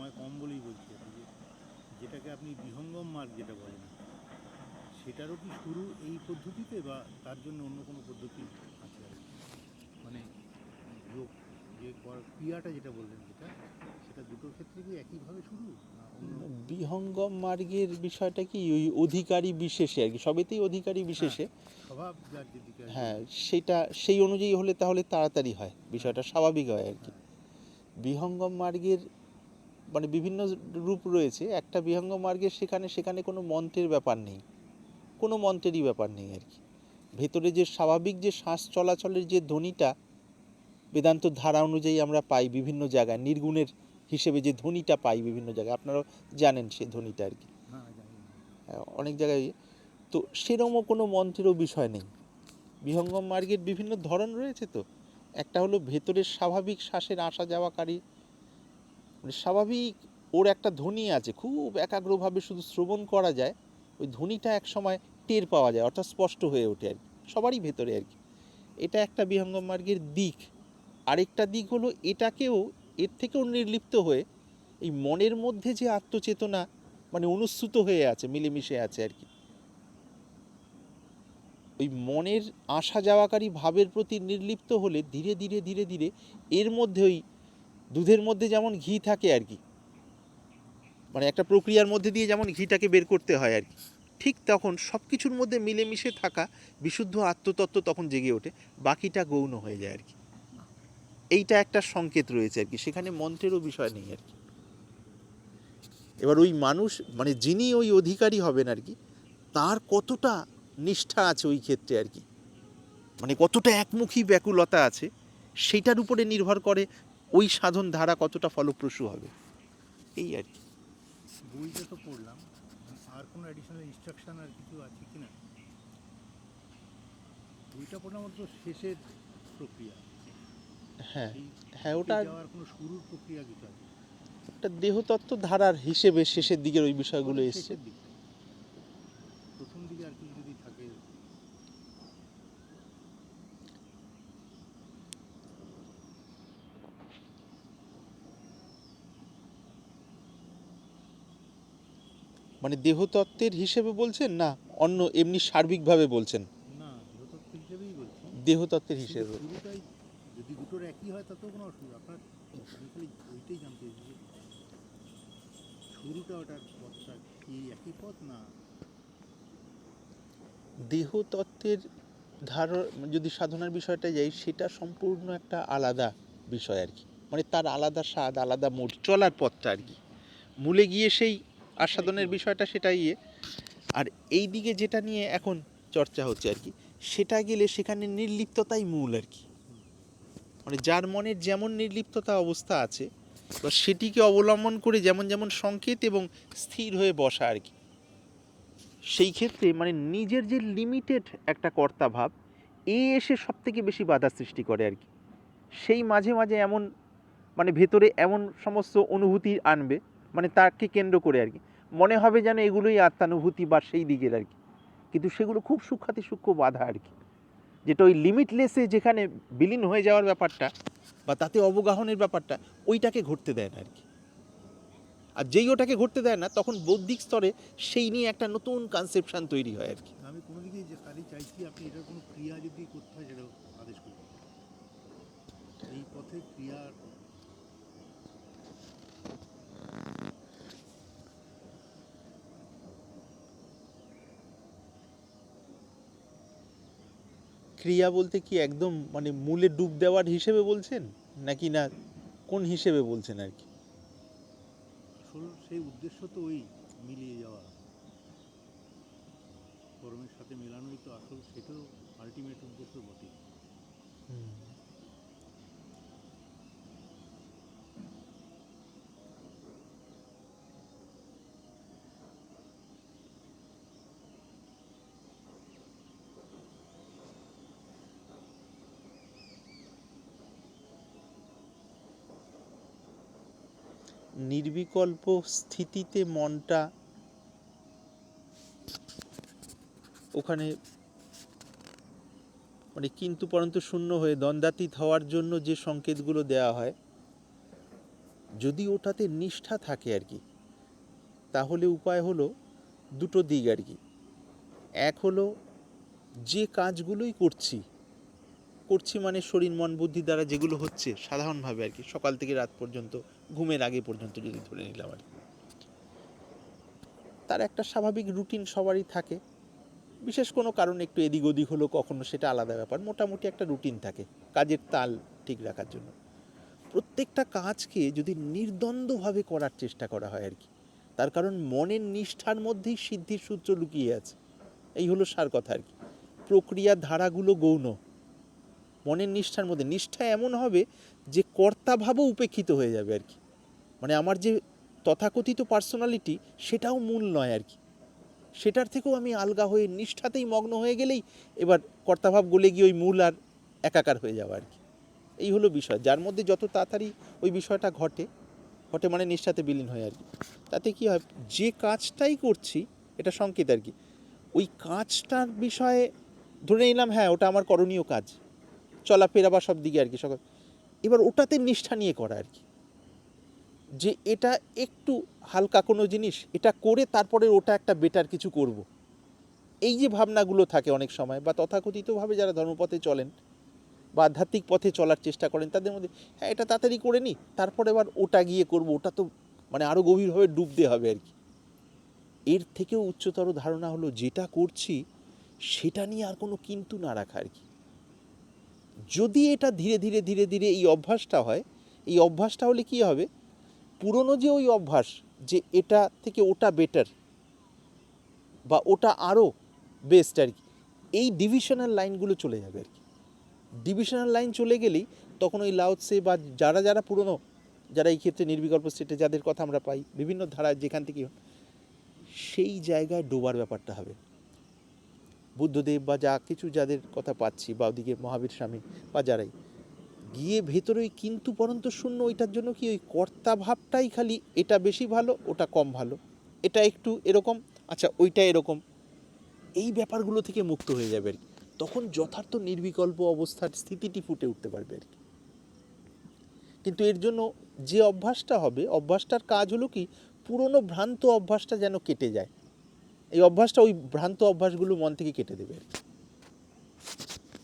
সময় কম বলেই বলছি যে যেটাকে আপনি বিহঙ্গম মার্গ যেটা বলেন সেটারও কি শুরু এই পদ্ধতিতে বা তার জন্য অন্য কোনো পদ্ধতি আছে? মানে যোগ যে ক্রিয়াটা যেটা বললেন যেটা সেটা দুটোর ক্ষেত্রে কি একইভাবে শুরু বিহঙ্গম মার্গের বিষয়টা কি? ওই অধিকারী বিশেষে আর কি সবেতেই অধিকারী বিশেষে। স্বভাব কি। হ্যাঁ সেটা সেই অনুযায়ী হলে তাহলে তাড়াতাড়ি হয় বিষয়টা স্বাভাবিক হয় আর কি। বিহঙ্গম মার্গের মানে বিভিন্ন রূপ রয়েছে। একটা বিহঙ্গম মার্গের সেখানে সেখানে কোনো মন্ত্রের ব্যাপার নেই। কোনো মন্ত্রেরই ব্যাপার নেই আর কি। ভেতরে যে স্বাভাবিক যে শ্বাস চলাচলের যে ধ্বনিটা বেদান্ত ধারা অনুযায়ী আমরা পাই বিভিন্ন জায়গায় নির্গুণের হিসেবে যে ধ্বনিটা পাই বিভিন্ন জায়গায়। আপনারাও জানেন সে ধ্বনিটা আর কি। না। হ্যাঁ, অনেক জায়গায় তো সেরকমও কোনো মন্ত্রেরও বিষয় নেই। বিহঙ্গম মার্গের বিভিন্ন ধরন রয়েছে তো। একটা হলো ভেতরের স্বাভাবিক শ্বাসের আসা যাওয়াকারী স্বাভাবিক ওর একটা ধ্বনি আছে, খুব একাগ্রভাবে শুধু শ্রবণ করা যায়, ওই ধ্বনিটা এক সময় টের পাওয়া যায়, অর্থাৎ স্পষ্ট হয়ে ওঠে আর কি, সবারই ভেতরে আর কি। এটা একটা বিহঙ্গম মার্গের দিক। আরেকটা দিক হলো এটাকেও, এর থেকেও নির্লিপ্ত হয়ে এই মনের মধ্যে যে আত্মচেতনা মানে অনুস্যুত হয়ে আছে, মিলেমিশে আছে আর কি। ওই মনের আসা যাওয়াকারী ভাবের প্রতি নির্লিপ্ত হলে ধীরে ধীরে ধীরে ধীরে এর মধ্যে ওই দুধের মধ্যে যেমন ঘি থাকে আর কি মানে একটা প্রক্রিয়ার মধ্যে দিয়ে যেমন ঘিটাকে বের করতে হয় আর কি, ঠিক তখন সব কিছুর মধ্যে মিলেমিশে থাকা বিশুদ্ধ আত্মতত্ত্ব তখন জেগে ওঠে, বাকিটা গৌণ হয়ে যায় আর কি। এইটা একটা সংকেত রয়েছে আর কি, সেখানে মন্ত্রেরও বিষয় নেই আর কি। এবার ওই মানুষ মানে যিনি ওই অধিকারী হবেন আর কি, তার কতটা নিষ্ঠা আছে ওই ক্ষেত্রে আর কি মানে কতটা একমুখী ব্যাকুলতা আছে সেইটার উপরে নির্ভর করে ওই সাধন ধারা কতটা ফলপ্রসূ হবে? এই আর কি। বইটা তো পড়লাম আর কোনো অ্যাডিশনাল ইনস্ট্রাকশন আর কিছু আছে কি না? বইটা পড়লাম তো শেষের প্রক্রিয়া। হ্যাঁ হ্যাঁ ওটা যাওয়ার কোনো শুরুর প্রক্রিয়া কিছু আছে? একটা দেহতত্ত্ব ধারার হিসেবে শেষের দিকের ওই বিষয়গুলো এসছে শেষের দিকটা প্রথম দিকে আর কিছু যদি থাকে মানে দেহতত্ত্বের হিসেবে বলছেন না অন্য এমনি সার্বিকভাবে বলছেন? দেহতত্ত্বের হিসেবে। যদি দুটোর একই হয় তাতেও কোনো অসুবিধা আপনার আমি খালি ওইটাই জানতে চাইছি শুরুটা ওটার পথটা কি একই পথ না? দেহতত্ত্বের ধার যদি সাধনার বিষয়টা যাই সেটা সম্পূর্ণ একটা আলাদা বিষয় আর কি। মানে তার আলাদা স্বাদ আলাদা মোড চলার পথটা আর কি। মূলে গিয়ে সেই আস্বাদনের বিষয়টা সেটাই ইয়ে। আর এই দিকে যেটা নিয়ে এখন চর্চা হচ্ছে আর কি সেটা গেলে সেখানে নির্লিপ্ততাই মূল আর কি। মানে যার মনের যেমন নির্লিপ্ততা অবস্থা আছে বা সেটিকে অবলম্বন করে যেমন যেমন সংকেত এবং স্থির হয়ে বসা আর কি। সেই ক্ষেত্রে মানে নিজের যে লিমিটেড একটা কর্তা ভাব এ এসে সব থেকে বেশি বাধা সৃষ্টি করে আর কি। সেই মাঝে মাঝে এমন মানে ভেতরে এমন সমস্ত অনুভূতি আনবে মানে তাকে কেন্দ্র করে আর কি। মনে হবে যেন এগুলোই আত্মানুভূতি বা সেই দিকের আর কি। কিন্তু সেগুলো খুব সূক্ষাতি সূক্ষ্ম বাধা আর কি। যেটা ওই লিমিটলেসে যেখানে বিলীন হয়ে যাওয়ার ব্যাপারটা বা তাতে অবগাহনের ব্যাপারটা, ওইটাকে ঘটতে দেয় না আর কি। আর যেই ওটাকে ঘটতে দেয় না, তখন বৌদ্ধিক স্তরে সেই নিয়ে একটা নতুন কনসেপশন তৈরি হয় আর কি। আমি কোনো দিকেই যে খালি চাইছি, আপনি এটার কোনো ক্রিয়া যদি করতে হয় সেটা আদেশ এই পথে ক্রিয়ার ক্রিয়া বলতে কি একদম মানে মূলে ডুব দেওয়ার হিসেবে বলছেন? নাকি না কোন হিসেবে বলছেন আর কি? আসল সেই উদ্দেশ্য তো ওই মিলিয়ে যাওয়া। কর্মের সাথে মেলানোই তো আসল সেটাও আলটিমেট উদ্দেশ্য বটে নির্বিকল্প স্থিতিতে মনটা ওখানে মানে কিন্তু পরন্তু শূন্য হয়ে দ্বন্দ্বাতীত হওয়ার জন্য যে সংকেতগুলো দেওয়া হয়, যদি ওটাতে নিষ্ঠা থাকে আর কি, তাহলে উপায় হলো দুটো দিক আর কি। এক হলো যে কাজগুলোই করছি করছি মানে শরীর, মন, বুদ্ধি দ্বারা যেগুলো হচ্ছে সাধারণভাবে আর কি, সকাল থেকে রাত পর্যন্ত ঘুমের আগে পর্যন্ত যদি ধরে নিলাম আর তার একটা স্বাভাবিক রুটিন সবারই থাকে। বিশেষ কোনো কারণে একটু এদিক ওদিক হলো কখনো সেটা আলাদা ব্যাপার। মোটামুটি একটা রুটিন থাকে কাজের তাল ঠিক রাখার জন্য। প্রত্যেকটা কাজকে যদি নির্দ্বন্দ্বভাবে করার চেষ্টা করা হয় আর কি, তার কারণ মনের নিষ্ঠার মধ্যেই সিদ্ধির সূত্র লুকিয়ে আছে। এই হলো সার কথা আর কি। প্রক্রিয়া ধারাগুলো গৌণ। মনের নিষ্ঠার মধ্যে, নিষ্ঠা এমন হবে যে কর্তাভাবও উপেক্ষিত হয়ে যাবে আর কি। মানে আমার যে তথাকথিত পার্সোনালিটি সেটাও মূল নয় আর কি। সেটার থেকেও আমি আলগা হয়ে নিষ্ঠাতেই মগ্ন হয়ে গেলেই এবার কর্তাভাব গলে গিয়ে ওই মূল আর একাকার হয়ে যাওয়া আর কি। এই হলো বিষয়। যার মধ্যে যত তাড়াতাড়ি ওই বিষয়টা ঘটে ঘটে মানে নিষ্ঠাতে বিলীন হয় আর কি। তাতে কি হয়, যে কাজটাই করছি, এটা সংকেত আর কি। ওই কাজটার বিষয়ে ধরে নিলাম হ্যাঁ ওটা আমার করণীয় কাজ। চলাফেরা বা সব দিকে আর কি সকাল এবার ওটাতে নিষ্ঠা নিয়ে করা আর কি। যে এটা একটু হালকা কোনো জিনিস, এটা করে তারপরে ওটা একটা বেটার কিছু করব। এই যে ভাবনাগুলো থাকে অনেক সময়, বা তথাকথিতভাবে যারা ধর্মপথে চলেন, বা আধ্যাত্মিক পথে চলার চেষ্টা করেন, তাদের মধ্যে হ্যাঁ এটা তাড়াতাড়ি করে নিই তারপরে এবার ওটা গিয়ে করব, ওটা তো মানে আরও গভীরভাবে ডুবতে হবে আর কি। এর থেকেও উচ্চতর ধারণা হলো, যেটা করছি, সেটা নিয়ে আর কোনো কিন্তু না রাখা আর কি। যদি এটা ধীরে ধীরে ধীরে ধীরে এই অভ্যাসটা হয়, এই অভ্যাসটা হলে কি হবে? পুরনো যে ওই অভ্যাস যে এটা থেকে ওটা বেটার বা ওটা আরও বেস্ট আর কি, এই ডিভিশনাল লাইনগুলো চলে যাবে আর কি। ডিভিশনাল লাইন চলে গেলেই তখন ওই লাউৎসে বা যারা যারা পুরনো, যারা এই ক্ষেত্রে নির্বিকল্প স্টেটে যাদের কথা আমরা পাই, বিভিন্ন ধারা যেখান থেকে সেই জায়গায় ডোবার ব্যাপারটা হবে। বুদ্ধদেব বা যা কিছু যাদের কথা পাচ্ছি বা ওদিকে মহাবীর স্বামী বা যারাই গিয়ে ভেতরে ওই কিন্তু পরন্ত শূন্য ওইটার জন্য কি ওই কর্তা ভাবটাই খালি এটা বেশি ভালো ওটা কম ভালো? এটা একটু এরকম? আচ্ছা ওইটা এরকম। এই ব্যাপারগুলো থেকে মুক্ত হয়ে যাবে আর কি। তখন যথার্থ নির্বিকল্প অবস্থার স্থিতিটি ফুটে উঠতে পারবে আর কি। কিন্তু এর জন্য যে অভ্যাসটা হবে অভ্যাসটার কাজ হলো কি পুরনো ভ্রান্ত অভ্যাসটা যেন কেটে যায়। এই অভ্যাসটা ওই ভ্রান্ত অভ্যাসগুলো মন থেকে কেটে দেবে আর কি।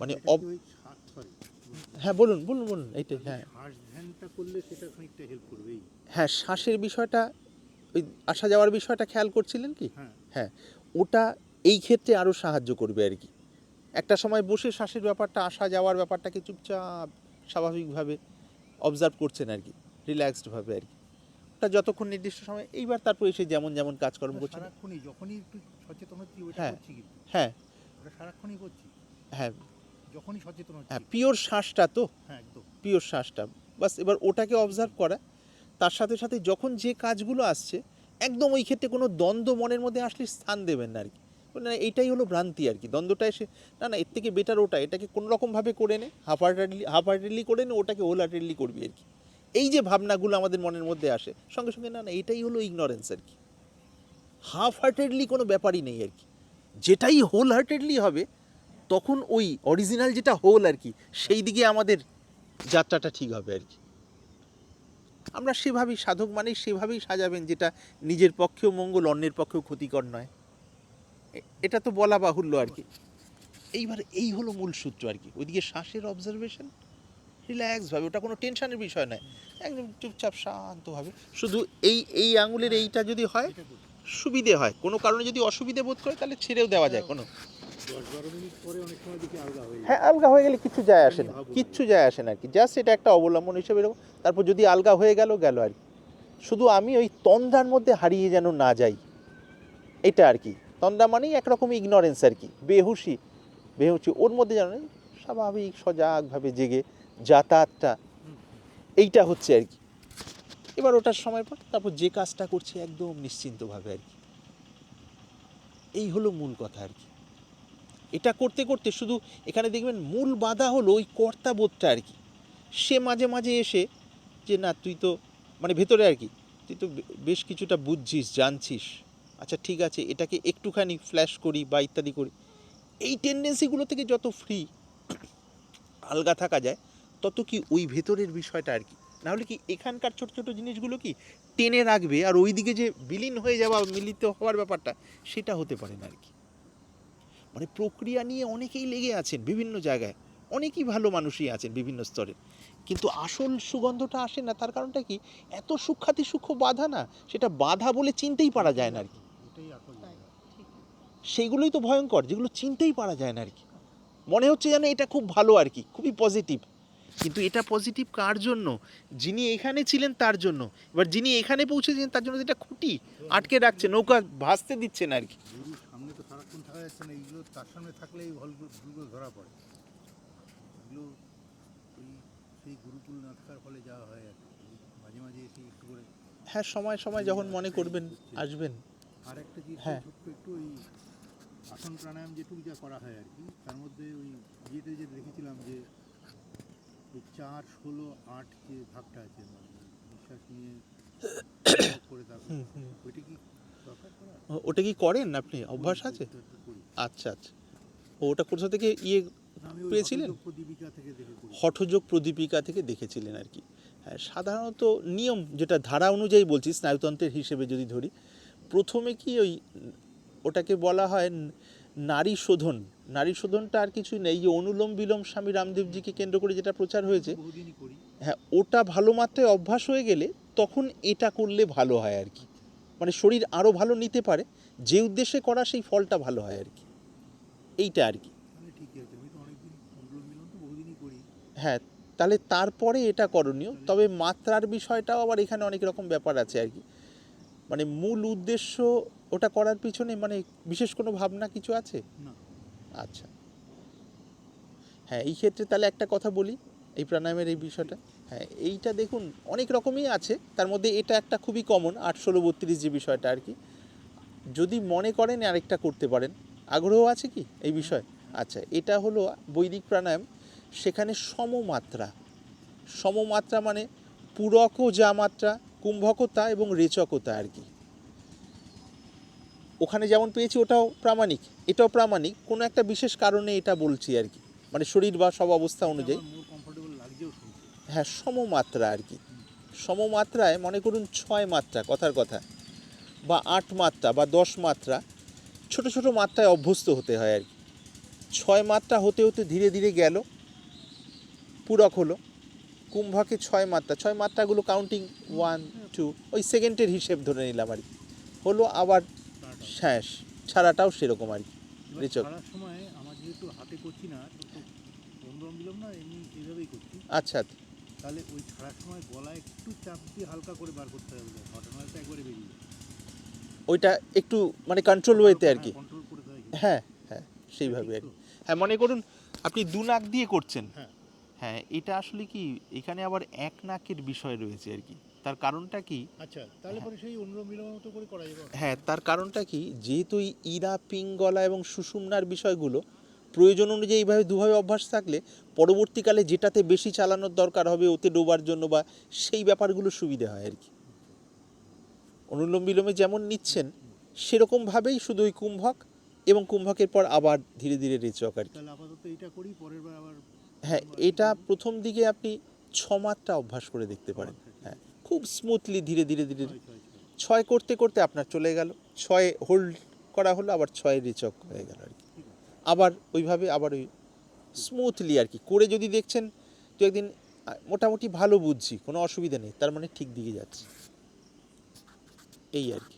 মানে এটা অব- কি ওই শ্বাস sorry, হ্যাঁ বলুন বলুন বলুন এইটাই হ্যাঁ। শ্বাস ধ্যানটা করলে সেটা খানিকটা হেল্প করবেই। হ্যাঁ শ্বাসের বিষয়টা ওই আসা যাওয়ার বিষয়টা খেয়াল করছিলেন কি? হ্যাঁ। হ্যাঁ ওটা এই ক্ষেত্রে আরও সাহায্য করবে আর কি। একটা সময় বসে শ্বাসের ব্যাপারটা আসা যাওয়ার ব্যাপারটাকে চুপচাপ স্বাভাবিকভাবে অবজার্ভ করছেন আর কি রিল্যাক্সডভাবে আর কি। ওটা যতক্ষণ নির্দিষ্ট সময় এইবার তারপর এসে যেমন যেমন কাজকর্ম করছেন। সারাক্ষণই যখনই একটু সচেতন হচ্ছি ওটা হ্যাঁ। করছি হ্যাঁ। ওটা সারাক্ষণই করছি। হ্যাঁ যখনই সচেতন হ্যাঁ পিওর শ্বাসটা তো? হ্যাঁ একদম। পিওর শ্বাসটা। বাস এবার ওটাকে অবজার্ভ করা। তার সাথে সাথে যখন যে কাজগুলো আসছে একদম ওই ক্ষেত্রে কোনো দ্বন্দ্ব মনের মধ্যে আসলে স্থান দেবেন না আর কি। না এইটাই হলো ভ্রান্তি আর কি। দ্বন্দ্বটা এসে না না এর থেকে বেটার ওটা। এটাকে কোনো রকমভাবে করে নে। হাফ হার্টেডলি হাফ হার্টেডলি করে নে ওটাকে হোল হার্টেডলি করবি আর কি। এই যে ভাবনাগুলো আমাদের মনের মধ্যে আসে সঙ্গে সঙ্গে না না এটাই হলো ইগনোরেন্স আর কি। হাফ হার্টেডলি কোনো ব্যাপারই নেই আর কি। যেটাই হোল হার্টেডলি হবে তখন ওই অরিজিনাল যেটা হোল আর কি, সেই দিকে আমাদের যাত্রাটা ঠিক হবে আর কি। আমরা সেভাবেই সাধক মানেই সেভাবেই সাজাবেন যেটা নিজের পক্ষেও মঙ্গল, অন্যের পক্ষেও ক্ষতিকর নয়। এটা তো বলা বাহুল্য আর কি। এইবার এই হলো মূল সূত্র আর কি। ওইদিকে শ্বাসের অবজারভেশন রিল্যাক্সভাবে ওটা কোনো টেনশনের বিষয় নয়। একদম চুপচাপ শান্তভাবে। শুধু এই এই আঙুলের এইটা যদি হয়, সুবিধে হয়। কোনো কারণে যদি অসুবিধে বোধ করে, তাহলে ছেড়েও দেওয়া যায় কোনো। হয়ে হ্যাঁ আলগা হয়ে গেলে কিছু যায় আসে না, কিচ্ছু যায় আসে না আর কি। জাস্ট এটা একটা অবলম্বন হিসেবে এরকম। তারপর যদি আলগা হয়ে গেল গেল আর কি। শুধু আমি ওই তন্দ্রার মধ্যে হারিয়ে যেন না যাই, এটা আর কি। তন্দ্রা মানেই একরকম ইগনোরেন্স আর কি, বেহুশি বেহুশি। ওর মধ্যে যেন স্বাভাবিক, সজাগভাবে জেগে যাতায়াতটা, এইটা হচ্ছে আর কি। এবার ওটার সময় পর তারপর যে কাজটা করছে একদম নিশ্চিন্তভাবে আর কি। এই হলো মূল কথা আর কি। এটা করতে করতে শুধু এখানে দেখবেন মূল বাধা হলো ওই কর্তাবোধটা আর কি। সে মাঝে মাঝে এসে যে, না, তুই তো মানে ভেতরে আর কি, তুই তো বেশ কিছুটা বুঝছিস, জানছিস। আচ্ছা ঠিক আছে, এটাকে একটুখানি ফ্ল্যাশ করি বা ইত্যাদি করি। এই টেন্ডেন্সিগুলো থেকে যত ফ্রি আলগা থাকা যায়, তত কি ওই ভেতরের বিষয়টা আর কি। নাহলে কি এখানকার ছোট ছোট জিনিসগুলো কি টেনে রাখবে আর ওইদিকে যে বিলীন হয়ে যাওয়া, মিলিত হওয়ার ব্যাপারটা, সেটা হতে পারে না আর কি। মানে প্রক্রিয়া নিয়ে অনেকেই লেগে আছেন বিভিন্ন জায়গায়। অনেকেই ভালো মানুষই আছেন বিভিন্ন স্তরে। কিন্তু আসল সুগন্ধটা আসে না, তার কারণটা কি? এত সূক্ষাতি সূক্ষ্ম বাধা না, সেটা বাধা বলে চিনতেই পারা যায় না আর কি। সেইগুলোই তো ভয়ঙ্কর, যেগুলো চিনতেই পারা যায় না আর কি। মনে হচ্ছে যেন এটা খুব ভালো আর কি, খুবই পজিটিভ কিন্তু এটা পজিটিভ কার জন্য? যিনি এখানে ছিলেন তার জন্য। এবার যিনি এখানে পৌঁছেছিলেন তার জন্য এটা খুঁটি। আটকে রাখছে, নৌকা ভাসতে দিচ্ছেন আর কি। সারাক্ষণ না এইগুলো তার সামনে থাকলে এই ভুলগুলো ধরা পড়ে এগুলো ওই সেই গুরুকুল না থাকার ফলে যা হয় আর কি। মাঝে মাঝে এসে একটু করে হ্যাঁ সময় সময় যখন মনে করবেন আসবেন আর একটা জিনিস হ্যাঁ। ছোট্ট একটু ওই আসন প্রাণায়াম যেটুকু যা করা হয় আর কি তার মধ্যে ওই ইয়েতে যে দেখেছিলাম যে ওই চার ষোলো আট যে ভাগটা আছে নিঃশ্বাস নিয়ে করে হুম। ওইটা কি ওটা কি করেন আপনি অভ্যাস আছে। আচ্ছা আচ্ছা। ওটা কোথা থেকে ইয়ে পেয়েছিলেন? হঠযোগ প্রদীপিকা থেকে দেখেছিলেন আর কি। হ্যাঁ সাধারণত নিয়ম যেটা ধারা অনুযায়ী বলছি স্নায়ুতন্ত্রের হিসেবে যদি ধরি প্রথমে কি ওই ওটাকে বলা হয় নারী শোধন। নারী শোধনটা আর কিছুই নেই। যে অনুলোম বিলোম স্বামী রামদেবজিকে কেন্দ্র করে যেটা প্রচার হয়েছে হ্যাঁ ওটা ভালো মাত্রায় অভ্যাস হয়ে গেলে তখন এটা করলে ভালো হয় আর কি। মানে শরীর আরও ভালো নিতে পারে। যে উদ্দেশ্যে করা সেই ফলটা ভালো হয় আর কি। এইটা আর কি। হ্যাঁ তাহলে তারপরে এটা করণীয় তবে মাত্রার বিষয়টাও আবার এখানে অনেক রকম ব্যাপার আছে আর কি। মানে মূল উদ্দেশ্য ওটা করার পিছনে মানে বিশেষ কোনো ভাবনা কিছু আছে? আচ্ছা। হ্যাঁ এই ক্ষেত্রে তাহলে একটা কথা বলি এই প্রাণায়ামের এই বিষয়টা। হ্যাঁ এইটা দেখুন অনেক রকমই আছে তার মধ্যে এটা একটা খুবই কমন আট ষোলো বত্রিশ যে বিষয়টা আর কি। যদি মনে করেন আরেকটা করতে পারেন। আগ্রহ আছে কি এই বিষয়ে? আচ্ছা এটা হলো বৈদিক প্রাণায়াম। সেখানে সমমাত্রা। সমমাত্রা মানে পূরকও যা মাত্রা কুম্ভকতা এবং রেচকতা আর কি। ওখানে যেমন পেয়েছি ওটাও প্রামাণিক এটাও প্রামাণিক। কোনো একটা বিশেষ কারণে এটা বলছি আর কি। মানে শরীর বা সব অবস্থা অনুযায়ী। হ্যাঁ সমমাত্রা আর কি। সমমাত্রায় মনে করুন ছয় মাত্রা কথার কথা। বা আট মাত্রা বা দশ মাত্রা। ছোট ছোট মাত্রায় অভ্যস্ত হতে হয় আর কি ছয় মাত্রা হতে হতে ধীরে ধীরে গেল পূরক হলো কুম্ভকে ছয় মাত্রা ছয় মাত্রাগুলো কাউন্টিং ওয়ান টু ওই সেকেন্ডের হিসেব ধরে নিলাম আর কি হলো আবার। শেষ ছাড়াটাও সেরকম আর কি রেচক। সময় আমার যেহেতু হাতে করছি না না এমনি এইভাবেই করছি আচ্ছা তাহলে ওই ছাড়ার সময় গলায় একটু চাপ দিয়ে হালকা করে বার করতে হবে ঘটনা তো একবারে বেরিয়ে। ওইটা একটু মানে কন্ট্রোল ওয়েতে আর কি। হয় হ্যাঁ হ্যাঁ সেইভাবে আর কি। হ্যাঁ মনে করুন আপনি দু নাক দিয়ে করছেন। হ্যাঁ। হ্যাঁ এটা আসলে কি এখানে আবার এক নাকের বিষয় রয়েছে আর কি। তার কারণটা কি? আচ্ছা তাহলে পরে সেই অনুলোম মতো করে করা যাবে। হ্যাঁ তার কারণটা কি? যেহেতু এই ইরা পিঙ্গলা এবং সুষুম্নার বিষয়গুলো প্রয়োজন অনুযায়ী এইভাবে দুভাবে অভ্যাস থাকলে পরবর্তীকালে যেটাতে বেশি চালানোর দরকার হবে ওতে ডোবার জন্য বা সেই ব্যাপারগুলো সুবিধা হয় আর কি। অনুলোম বিলোমে যেমন নিচ্ছেন সেরকমভাবেই শুধু ওই কুম্ভক এবং কুম্ভকের পর আবার ধীরে ধীরে রেচক আর কি। হ্যাঁ এটা প্রথম দিকে আপনি ছ মাত্রা অভ্যাস করে দেখতে পারেন। হ্যাঁ খুব স্মুথলি ধীরে ধীরে ধীরে। ছয় করতে করতে আপনার চলে গেল। ছয় হোল্ড করা হলো আবার ছয় রেচক হয়ে গেল আর কি। আবার ওইভাবে আবার ওই স্মুথলি আর কি। করে যদি দেখছেন তো একদিন মোটামুটি ভালো বুঝছি কোনো অসুবিধা নেই তার মানে ঠিক দিকে যাচ্ছে। এই আর কি